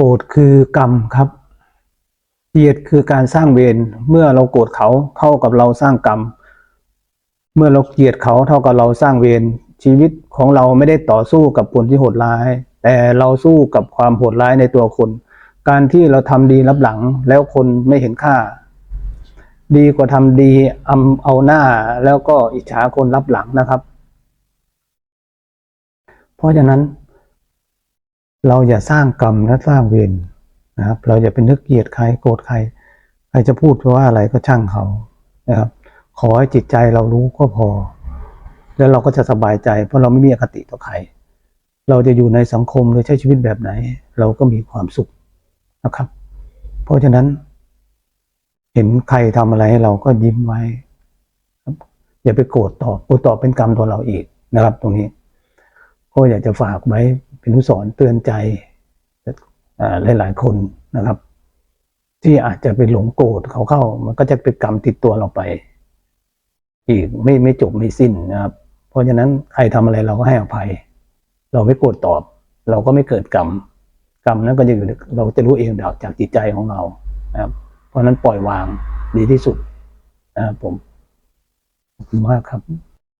โกรธคือกรรมครับเกลียดคือการสร้างเวรเมื่อเราโกรธเขาเท่ากับเราสร้างกรรม เมื่อเราเกลียดเขาเท่ากับเราสร้างเวรชีวิตของเราไม่ได้ต่อสู้กับคนที่โหดร้าย แต่เราสู้กับความโหดร้ายในตัวคน การที่เราทำดีรับหลังแล้วคนไม่เห็นค่า ดีกว่าทำดีเอาเอาหน้าแล้วก็อิจฉาคนรับหลังนะครับ เพราะฉะนั้น เราอย่าสร้างกรรมและสร้างเวรนะครับ เราอย่าเป็นนึกเกลียดใครโกรธใครใครจะพูดว่าอะไรก็ช่างเขานะครับ ขอให้จิตใจเรารู้ก็พอ แล้วเราก็จะสบายใจ เพราะเราไม่มีอคติต่อใคร เราจะอยู่ในสังคมหรือใช้ชีวิตแบบไหน เราก็มีความสุขนะครับ เพราะฉะนั้น เห็นใครทำอะไรให้เราก็ยิ้มไว้ครับอย่าไปโกรธตอบโกรธตอบเป็นกรรมตัวเราอีกนะครับ ตรงนี้ ก็อยากจะฝากไว้ เป็นอุสรณ์เตือนใจอ่าหลาย ๆ คนนะครับ ที่อาจจะไปหลงโกรธเขาเข้า มันก็จะเป็นกรรมติดตัวเราไป อีกไม่ไม่จบไม่สิ้นนะครับ เพราะฉะนั้นใครทำอะไรเราก็ให้อภัย เราไม่โกรธตอบ เราก็ไม่เกิดกรรมกรรมนั้นก็จะอยู่เราจะรู้เองจากจิตใจของเรานะครับ เพราะฉะนั้นปล่อยวางดีที่สุดนะครับผมขอบคุณมากครับ